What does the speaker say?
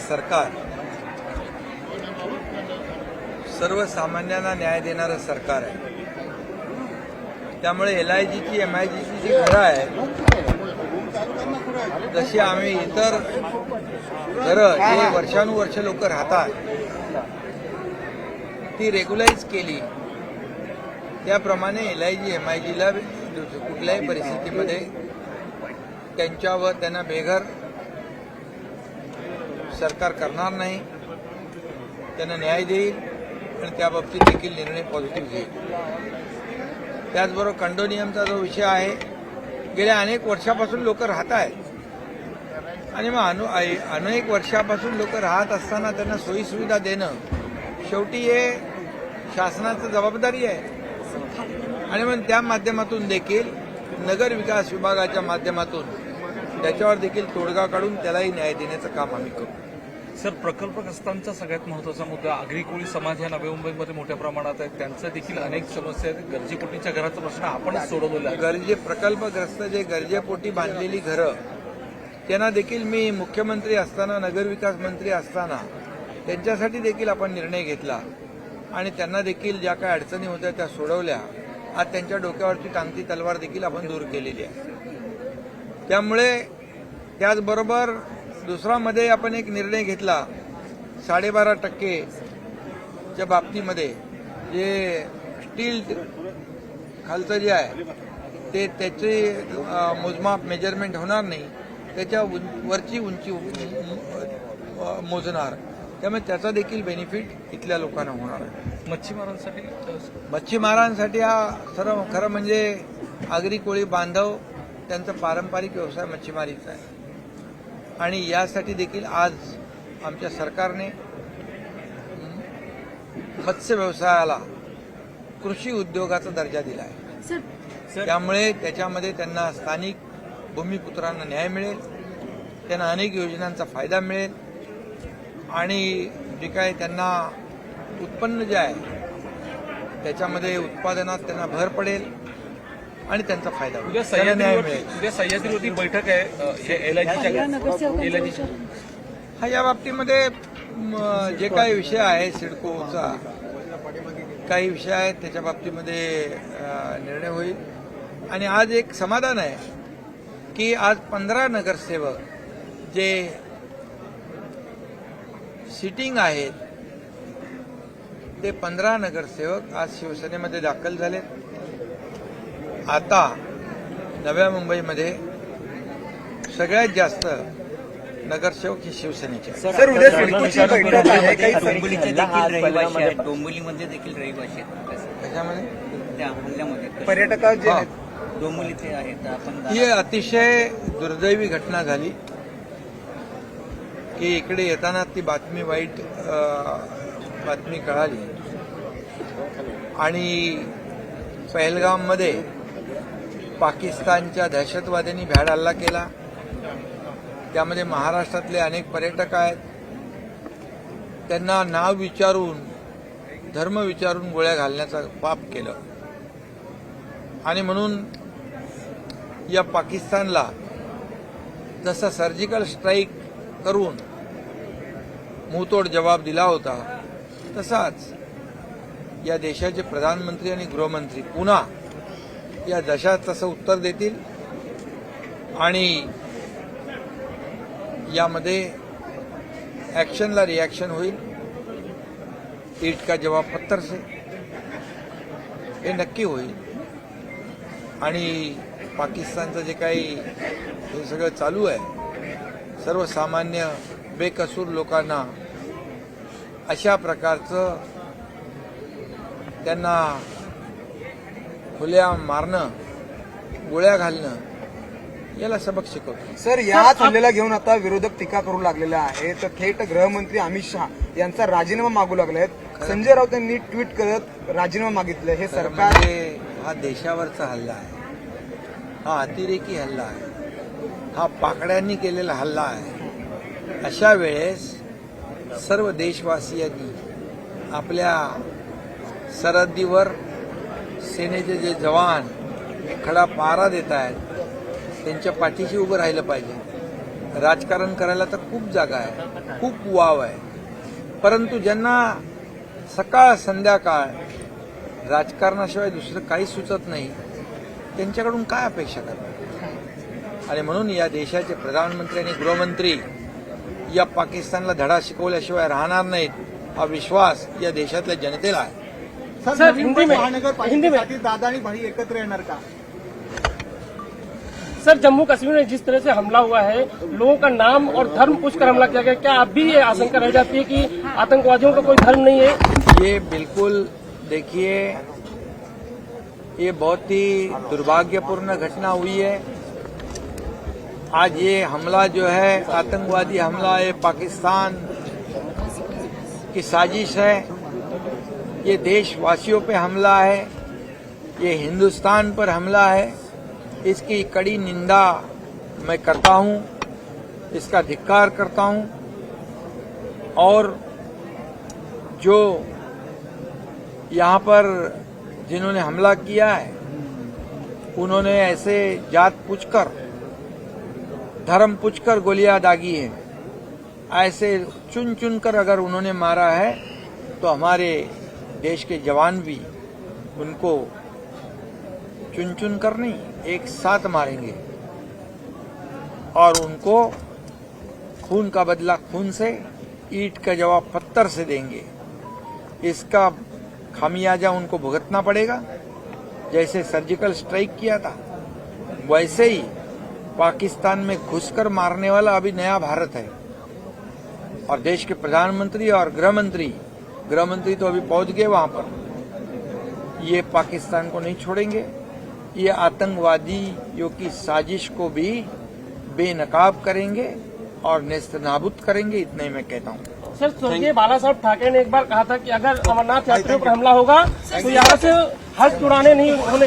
सरकार. सर्वसामान्यांना न्याय देणारं सरकार आहे. त्यामुळे एल आय जीची एम आय जीची जी घरं आहे जशी आम्ही इतर घरं जे वर्षानुवर्ष लोक राहतात ती रेग्युलाइज केली त्याप्रमाणे L I G M I जीला कुठल्याही परिस्थितीमध्ये त्यांच्यावर त्यांना बेघर सरकार करणार नाही त्यांना न्याय देईल आणि त्याबाबतीत देखील निर्णय पॉझिटिव्ह घेईल. त्याचबरोबर कंडोनियमचा जो विषय आहे गेल्या अनेक वर्षापासून लोक राहत आहेत. आणि मग अनु अनेक वर्षापासून लोक राहत असताना त्यांना सोयीसुविधा देणं शेवटी हे शासनाची जबाबदारी आहे. आणि मग त्या माध्यमातून देखील नगर विकास विभागाच्या माध्यमातून त्याच्यावर देखील तोडगा काढून त्यालाही न्याय देण्याचं काम आम्ही करू. सर प्रकल्पग्रस्तांचा सगळ्यात महत्त्वाचा मुद्दा आगरी कोळी समाज या नवी मुंबईमध्ये मोठ्या प्रमाणात आहे त्यांचा देखील अनेक समस्या आहेत. गरजेपोटीच्या घराचा प्रश्न आपणच सोडवलेला गरजे प्रकल्पग्रस्त जे गरजेपोटी बांधलेली घरं त्यांना देखील मी मुख्यमंत्री असताना नगरविकास मंत्री असताना त्यांच्यासाठी देखील आपण निर्णय घेतला. आणि त्यांना देखील ज्या काही अडचणी होत्या त्या सोडवल्या. आज त्यांच्या डोक्यावरची टांगती तलवार देखील आपण दूर केलेली आहे. त्यामुळे त्याचबरोबर दुसरामध्ये आपण एक निर्णय घेतला साडेबारा टक्केच्या बाबतीमध्ये जे स्टील खालचं जे आहे ते त्याचे मोजमाप मेजरमेंट होणार नाही. त्याच्या उं- वरची उंची मोजणार. त्यामुळे त्याचा देखील बेनिफिट इथल्या लोकांना होणार आहे. मच्छीमारांसाठी मच्छीमारांसाठी हा सर्व खरं म्हणजे आगरी कोळी बांधव त्यांचा पारंपरिक व्यवसाय मच्छीमारीचा आहे. आणि यासाठी देखील आज आमच्या सरकारने मत्स्य व्यवसायाला कृषी उद्योगाचा दर्जा दिला आहे. सर त्यामुळे त्याच्यामध्ये त्यांना स्थानिक भूमिपुत्रांना न्याय मिळेल त्यांना अनेक योजनांचा फायदा मिळेल आणि जे काय त्यांना उत्पन्न जे आहे त्याच्यामध्ये उत्पादनात त्यांना भर पडेल. आणि त्यांचा फायदा होईल. उद्या सह्याद्रीवरती बैठक आहे हे एल आय या जीच्या नगरसेवकांच्या हा या बाबतीमध्ये जे काही विषय आहे सिडकोचा काही विषय आहेत त्याच्या बाबतीमध्ये निर्णय होईल. आणि आज एक समाधान आहे की आज पंधरा नगरसेवक जे सिटिंग आहेत ते पंधरा नगरसेवक आज शिवसेनेमध्ये दाखल झालेत. आता नव्या मुंबईमध्ये सगळ्यात जास्त नगरसेवक हे शिवसेनेचे. सर उद्या सिडकोची बैठक आहे काही डोंबिवलीचे देखील रहिवासी आहेत. डोंबिवलीमध्ये देखील रहिवासी आहेत. त्याच्यामध्ये त्या हल्ल्यामध्ये. पर्यटक जे हा. डोंबिवलीचे आहेत आपण ही अतिशय दुर्दैवी घटना झाली की इकडे येताना ती बातमी वाईट बातमी कळाली. आणि पहलगाममध्ये पाकिस्तानच्या दहशतवाद्यांनी भ्याड हल्ला केला. त्यामध्ये महाराष्ट्रातले अनेक पर्यटक आहेत. त्यांना नाव विचारून धर्म विचारून गोळ्या घालण्याचं पाप केलं. आणि म्हणून या पाकिस्तानला जसा सर्जिकल स्ट्राईक करून मुंहतोड जबाब दिला होता तसाच या देशाचे प्रधानमंत्री आणि गृहमंत्री पुन्हा या जशात तसं उत्तर देतील. आणि यामध्ये ॲक्शनला रिॲक्शन होईल. ईट का जवाब पत्थर से हे नक्की होईल. आणि पाकिस्तानचं जे काही हे सगळं चालू आहे सर्वसामान्य बेकसूर लोकांना अशा प्रकारचं त्यांना खुल्या मारणं गोळ्या घालणं याला सबक शिकवतो. सर याच हल्ल्याला घेऊन आता विरोधक टीका करू लागलेले आहे तर थेट गृहमंत्री अमित शहा यांचा राजीनामा मागू लागले आहेत. संजय राऊत यांनी ट्विट करत राजीनामा मागितलं. हे तर सरकार म्हणजे हा देशावरचा हल्ला आहे. हा अतिरेकी हल्ला आहे. हा पाकड्यांनी केलेला हल्ला आहे. अशा वेळेस सर्व देशवासियांनी आपल्या सरहद्दीवर सेनेचे जे जवान खडा पारा देत आहेत त्यांच्या पाठीशी उभं राहिलं पाहिजे. राजकारण करायला तर खूप जागा आहे खूप वाव आहे. परंतु ज्यांना सकाळ संध्याकाळ राजकारणाशिवाय दुसरं काही सुचत नाही त्यांच्याकडून काय अपेक्षा करतात? आणि म्हणून या देशाचे प्रधानमंत्री आणि गृहमंत्री या पाकिस्तानला धडा शिकवल्याशिवाय राहणार नाहीत हा विश्वास या देशातल्या जनतेला आहे. सर हिंदी में हिंदी में। दादा आणि भाई एकत्र येणार का? सर जम्मू कश्मीर में जिस तरह से हमला हुआ है लोगों का नाम और धर्म पूछकर हमला किया गया क्या अब भी ये आशंका रह जाती है कि आतंकवादियों का कोई धर्म नहीं है? ये बिल्कुल देखिए ये बहुत ही दुर्भाग्यपूर्ण घटना हुई है। आज ये हमला जो है आतंकवादी हमला है पाकिस्तान की साजिश है। ये देशवासियों पे हमला है, ये हिंदुस्तान पर हमला है, इसकी कड़ी निंदा मैं करता हूँ, इसका धिक्कार करता हूँ, और जो यहाँ पर जिन्होंने हमला किया है, उन्होंने ऐसे जात पूछकर, धर्म पूछकर गोलियाँ दागी है। ऐसे चुन चुन कर अगर उन्होंने मारा है तो हमारे देश के जवान भी उनको चुन चुन कर नहीं, एक साथ मारेंगे। और उनको खून का बदला खून से, ईट का जवाब पत्थर से देंगे। इसका खामियाजा उनको भुगतना पड़ेगा। जैसे सर्जिकल स्ट्राइक किया था, वैसे ही पाकिस्तान में घुसकर मारने वाला अभी नया भारत है। और देश के प्रधानमंत्री और गृह मंत्री गृह मंत्री तो अभी पहुँच गए वहाँ पर। ये पाकिस्तान को नहीं छोड़ेंगे। ये आतंकवादियों की साजिश को भी बेनकाब करेंगे और नेस्त नाबूद करेंगे इतना ही मैं कहता हूँ। सर स्वर्गीय बाला साहब ठाकरे ने एक बार कहा था कि अगर अमरनाथ यात्रियों पर हमला होगा तो यहाँ से हज पुराने नहीं होने